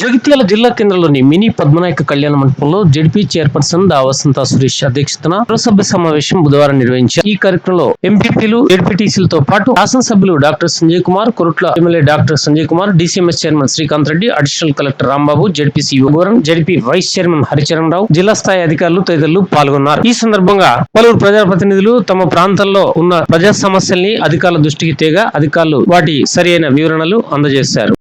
జగిత్యాల జిల్లా కేంద్రంలోని మినీ పద్మనాయక కళ్యాణ మండపంలో జడ్పీ చైర్పర్సన్ దావసంత సురేష్ అధ్యక్షతన సభ్య సమావేశం బుధవారం నిర్వహించారు. ఈ కార్యక్రమంలో ఎంపీపీలు ఎడ్పీటీసీలతో పాటు శాసనసభ్యులు doctor Sanjay Kumar Korutla MLA doctor Sanjay Kumar DCMS chairman Srikanth Reddy additional collector Rambabu ZPC యుగవరం ZP vice chairman Haricharan Rao జిల్లా స్థాయి అధికారులు తదితరులు పాల్గొన్నారు. ఈ సందర్భంగా పలువురు ప్రజాప్రతినిధులు తమ ప్రాంతాల్లో ఉన్న ప్రజా సమస్యల్ని అధికారుల దృష్టికి తేగా అధికారులు వాటి సరైన వివరణలు అందజేశారు.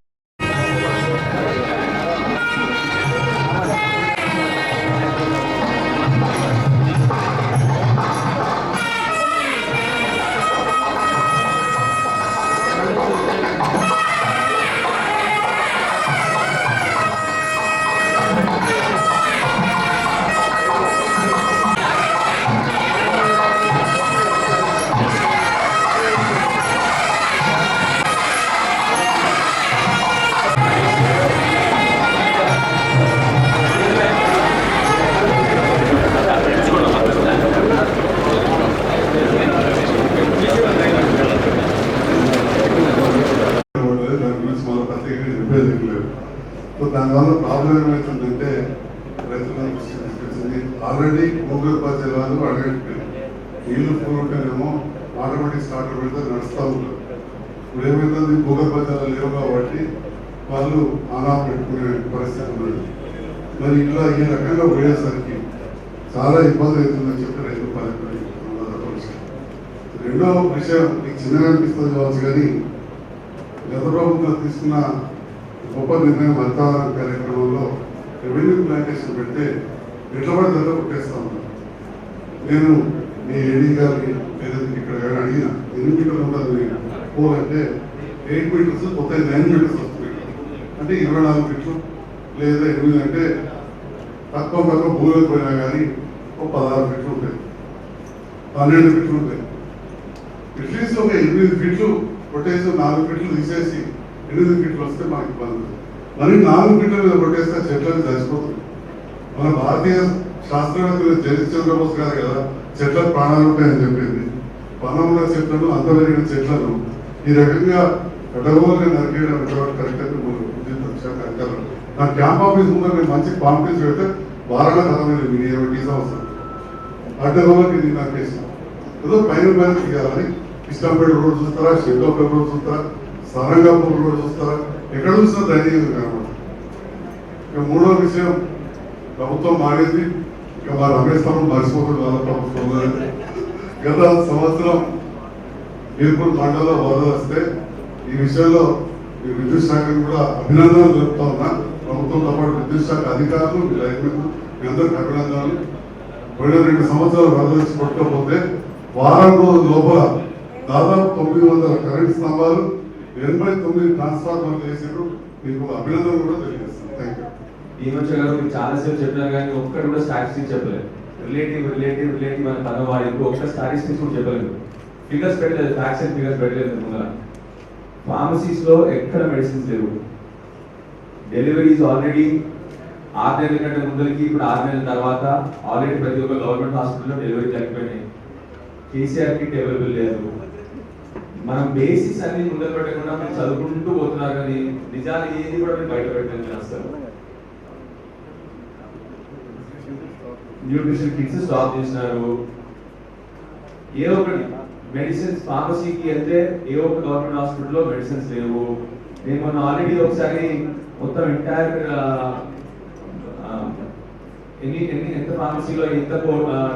సో దానివల్ల ప్రాబ్లం ఏమవుతుందంటే రైతులకు తీసుకొచ్చింది ఆల్రెడీ ముగ్గురు పది జిల్లాలు అడగట్లేదు నీళ్ళు ఫుల్ ఆటోమేటిక్ స్టార్టర్ పెడితే నడుస్తూ ఉంటారు. ఇప్పుడు ఏమైతుంది? భూగర్భ జలాలు లేవు కాబట్టి వాళ్ళు ఆనా పెట్టుకునే పరిస్థితి ఉన్నది. మరి ఇట్లా ఈ రకంగా పోయేసరికి చాలా ఇబ్బంది అవుతుందని చెప్పి రైతు పాలిపడి రెండో విషయం మీకు చిన్నగా అనిపిస్తుంది కావచ్చు కానీ గత ప్రభుత్వం తీసుకున్న గొప్ప నిర్ణయం వాతావరణ కార్యక్రమంలో రెవెన్యూ ప్లాంటేషన్ పెడితే ఎట్లా ధర అట్లా కొట్టేస్తా ఉన్నాను నేను మీ ఏడీ గారికి లేదా ఇక్కడ కానీ అడిగిన ఎన్ని మీటర్లు ఉండదు పోల్ అంటే ఎయిట్ మీటర్స్ కొత్త నైన్ మీటర్స్ వస్తుంది. అంటే ఇరవై నాలుగు ఫీట్లు లేదా ఎనిమిది అంటే తక్కువ తక్కువ భూమికి పోయినా కానీ ఒక పదహారు ఫీట్లు ఉంటాయి. పన్నెండు మీటర్లు ఉంటాయి. అట్లీస్ట్ ఒక ఎనిమిది ఫీట్లు కొట్టేసి నాలుగు ఫీట్లు తీసేసి ఎనిమిది ఫీట్లు వస్తే మనకి ఇబ్బంది. మరి నాలుగు ఫీట్లు కొట్టేస్తే చెట్లను చచ్చిపోతుంది మన భారతీయ శాస్త్రవేత్తలు జగదీష్ చంద్రబోస్ గారు కదా చెట్ల ప్రాణాలు ఉంటాయని చెప్పింది. వనంలో చెట్లను అంతవెరిగిన చెట్లను ఈ రకంగా గడగోలుగా నరికేయడం కరెక్ట్ అయితే మనం అంటారు నా క్యాంప్ ఆఫీస్ ముందు నేను మంచి కాంపిటీస్ పెడితే వారాల కథమైంది మీ ఇరవై సంవత్సరం. అడ్డగోలకి నేను నాకు ఏదో పైన పైన తీయాలని. ఇష్టంపేట రోడ్డు చూస్తారా శంకర్పేట రోడ్ చూస్తారా? సరంగాపూర్ రోడ్ చూస్తారా ఎక్కడ చూసినా ధైర్యం కనబడదు ఇక మూడో విషయం ప్రభుత్వం మారింది ఇక మా రమేష్ తమ్ముడు మర్చిపోతుంది వాళ్ళ ప్రభుత్వం గత సంవత్సరం ఈర్పూర్ మండలంలో వరద వస్తే ఈ విషయంలో ఈ విద్యుత్ శాఖను కూడా అభినందనలు తెలుపుతా ఉన్నా. ప్రభుత్వంతో పాటు విద్యుత్ శాఖ అధికారులు మీ మీ అందరికి అభినందనలు. పోయిన రెండు సంవత్సరాలు వరద వచ్చి కొట్టకపోతే వారం రోజుల లోపల దాదాపు తొమ్మిది వందల కరెంట్ స్తంభాలు ఎనభై తొమ్మిది ట్రాన్స్ఫార్మర్లు వేసారు మీకు అభినందనలు కూడా తెలియజేస్తాను. థ్యాంక్ యూ ఈ మధ్య గారు మీరు చాలాసేపు చెప్పినారు కానీ ఒక్కటి కూడా స్టాటిస్టిక్స్ చెప్పలేదు. రిలేటివ్ రిలేటివ్ రిలేటివ్ అని పదం వాడి ఒక్క స్టాటిస్టిక్స్ కూడా చెప్పలేదు. ఫిగర్స్ పెట్టలేదు ఫ్యాక్స్ అండ్ ఫిగర్స్ పెట్టలేదు ముందర. ఫార్మసీస్లో ఎక్కడ మెడిసిన్స్ లేవు. డెలివరీస్ ఆల్రెడీ ఆరు నెలల కంటే ముందరికి ఇప్పుడు ఆరు నెలల తర్వాత ఆల్రెడీ ప్రతి ఒక్క గవర్నమెంట్ హాస్పిటల్లో డెలివరీ జరిగిపోయినాయి కేసీఆర్ కిట్ అవైలబుల్ లేదు. మనం బేసిస్ అన్ని ముందర పెట్టకుండా మేము చదువుకుంటూ పోతున్నారు కానీ నిజాలు ఏది కూడా మీరు బయట పెట్టడం చేస్తారు న్యూట్రిషన్ కిట్స్ స్టాప్ చేసినారు. ఏ ఒకటి మెడిసిన్స్ ఫార్మసీకి వెళ్తే ఏ ఒక గవర్నమెంట్ హాస్పిటల్లో మెడిసిన్స్ లేవు. నేను మొన్న ఆల్రెడీ ఒకసారి మొత్తం ఎంటైర్ ఎన్ని ఎన్ని ఎంత ఫార్మసీలో ఎంత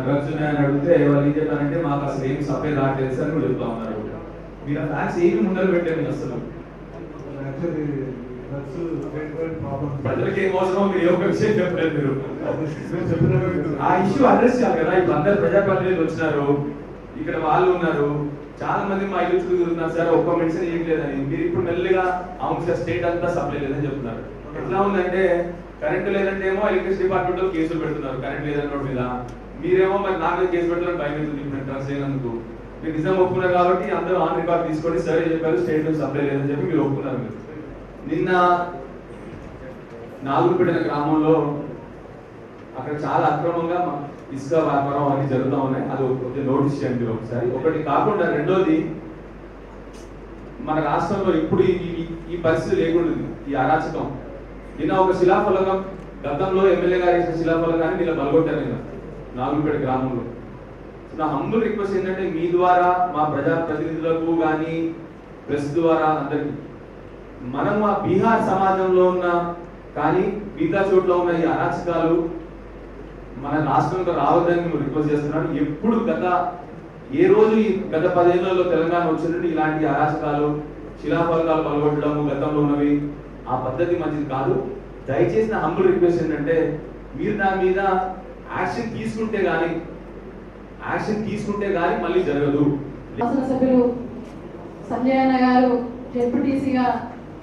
డ్రగ్స్ ఉన్నాయని అడిగితే వాళ్ళు ఏం చెప్పారంటే మాకు అసలు ఏం సప్లై రావట్లేదు సార్ కూడా చెప్తా ఉన్నారు. మీరు ఆ ఫ్యాక్స్ ఏమి ముందర పెట్టండి అసలు. ప్రజలకి ఏం అవసరం? మీరు ఏ ఒక్క విషయం చెప్పలేదు మీరు. నేను చెప్పిన ఆ ఇష్యూ అడ్రస్ చేయాలి కదా. ఇప్పుడు అందరు ప్రజాప్రతినిధులు వచ్చినారు. ఇక్కడ వాళ్ళు ఉన్నారు. చాలా మంది మా ఇల్లు తిరుగుతున్నారు. సార్ ఒక్క మెడిసిన్ ఏం లేదని. మీరు ఇప్పుడు మెల్లిగా అవును సార్ స్టేట్ అంతా సప్లై లేదని చెప్తున్నారు. ఎట్లా ఉందంటే కరెంట్ లేదంటే ఏమో ఎలక్ట్రిసిటీ డిపార్ట్మెంట్లో కేసులు పెడుతున్నారు. కరెంట్ లేదన్న వాడి మీద. మీరేమో మరి నా మీద కేసు పెట్టాలని భయం అవుతుంది ఇప్పుడు మీరు నిజం ఒప్పుకున్నారు కాబట్టి అందరూ ఆన్ రికార్డ్ తీసుకొని సర్వే చెప్పారు స్టేట్ నుంచి సప్లై లేదని చెప్పి మీరు ఒప్పుకున్నారు మీరు. నిన్న నాగుపేట గ్రామంలో అక్కడ చాలా అక్రమంగా ఇసుక వ్యాపారం అన్ని జరుగుతూ ఉన్నాయి. అది కొంచెం నోటీస్ చేయండి ఒకసారి. ఒకటి కాకుండా రెండోది మన రాష్ట్రంలో ఇప్పుడు ఈ- పరిస్థితి లేకుండా ఈ అరాచకం. నిన్న ఒక శిలాఫలకం గతంలో ఎమ్మెల్యే గారు వేసిన శిలాఫలకాన్ని వీళ్ళ బలగొట్టారు నిన్న నాగుపేట గ్రామంలో. నా హంబుల్ రిక్వెస్ట్ ఏంటంటే మీ ద్వారా మా ప్రజా ప్రతినిధులకు కానీ ప్రెస్ ద్వారా అందరికి. మనం ఆ బీహార్ సమాజంలో ఉన్న కానీ మిగతా చోట్ల ఉన్న ఈ అరాచకాలు మన రాష్ట్రంలో రావద్దని మేము రిక్వెస్ట్ చేస్తున్నాను. ఎప్పుడు గత ఏ రోజు ఈ గత పదేళ్ళలో తెలంగాణ వచ్చినట్టు ఇలాంటి అరాచకాలు శిలాఫలకాలు పలగొట్టడం గతంలో ఉన్నవి ఆ పద్ధతి మంచిది కాదు. దయచేసి నా హంబుల్ రిక్వెస్ట్ ఏంటంటే మీరు దాని మీద యాక్షన్ తీసుకుంటే కానీ యాక్షన్ తీసుకుంటే గానీ మళ్ళీ జరగదు. శాసనసభ్యులు సంజయ్ అన్న గారు డెప్యూటీసీగా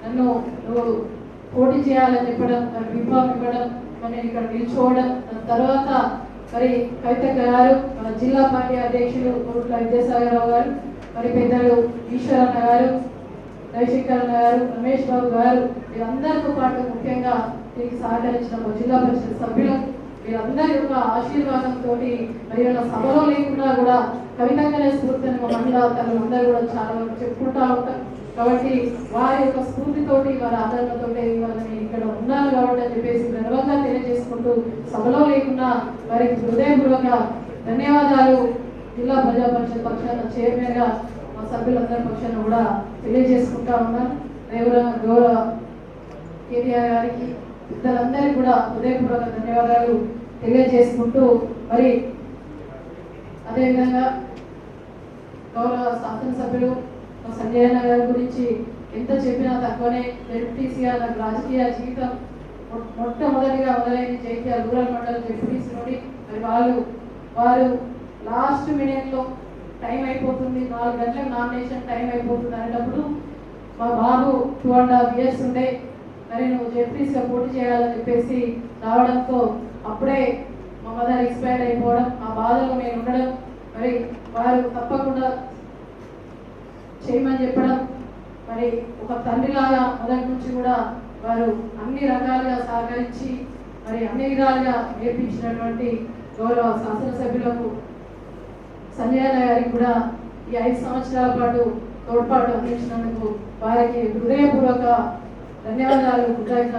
నన్ను నువ్వు పోటీ చేయాలని చెప్పడం మరి విభాగం ఇవ్వడం మరి నేను ఇక్కడ నిల్చోవడం తర్వాత మరి కవిత గారు మన జిల్లా పార్టీ అధ్యక్షులు కోరుట్ల విద్యాసాగరరావు గారు మరి పెద్దలు ఈశ్వరన్న గారు రవిశంకర్ అన్న గారు రమేష్ బాబు గారు వీరందరితో పాటు ముఖ్యంగా దీనికి సహకరించిన జిల్లా పరిషత్ సభ్యులు మీరందరి యొక్క ఆశీర్వాదంతో మరి వాళ్ళ సభలో లేకుండా కూడా కవితంగానే స్ఫూర్తిని మా మహిళా తల్లులందరూ కూడా చాలా వరకు చెప్పుకుంటా ఉంటారు. కాబట్టి వారి యొక్క స్ఫూర్తితోటి వారి ఆదరణతోటి వాళ్ళని ఇక్కడ ఉన్నారు కాబట్టి అని చెప్పేసి గర్వంగా తెలియజేసుకుంటూ సభలో లేకుండా వారికి హృదయపూర్వక ధన్యవాదాలు. జిల్లా ప్రజా పరిషత్ పక్షాన చైర్మన్గా మా సభ్యులందరి పక్షాన కూడా తెలియజేసుకుంటా ఉన్నాను. గౌరవ గౌరవ కేటీఆర్ గారికి పెద్దలందరికీ కూడా హృదయపూర్వక ధన్యవాదాలు. తెలియజేసుకుంటూ మరి అదేవిధంగా గౌరవ శాసనసభ్యులు సంజయ్ అన్న గారి గురించి ఎంత చెప్పినా తక్కువనే. జెడ్పీటీసీగా నాకు రాజకీయ జీవితం మొ- మొట్టమొదటిగా మొదలైంది జైత్యాల రూరల్ మండలం జెడ్పీటీసీ నుండి మరి వాళ్ళు వారు లాస్ట్ మినిట్లో టైం అయిపోతుంది. నాలుగు గంటలకు నామినేషన్ టైం అయిపోతుంది అనేటప్పుడు మా బాబు టూ అండ్ హాఫ్ ఇయర్స్ ఉండే. మరి నువ్వు జెడ్పీసీగా పోటీ చేయాలని చెప్పేసి రావడంతో అప్పుడే మా మదర్ ఎక్స్పైర్ అయిపోవడం ఆ బాధలో నేను ఉండడం మరి వారు తప్పకుండా చేయమని చెప్పడం మరి ఒక తండ్రిలాగా మొదటి నుంచి కూడా వారు అన్ని రకాలుగా సహకరించి మరి అన్ని విధాలుగా నేర్పించినటువంటి గౌరవ శాసనసభ్యులకు సంజయ్ గారికి కూడా ఈ ఐదు సంవత్సరాల పాటు తోడ్పాటు అందించినందుకు వారికి హృదయపూర్వక ధన్యవాదాలు కృతజ్ఞతలు.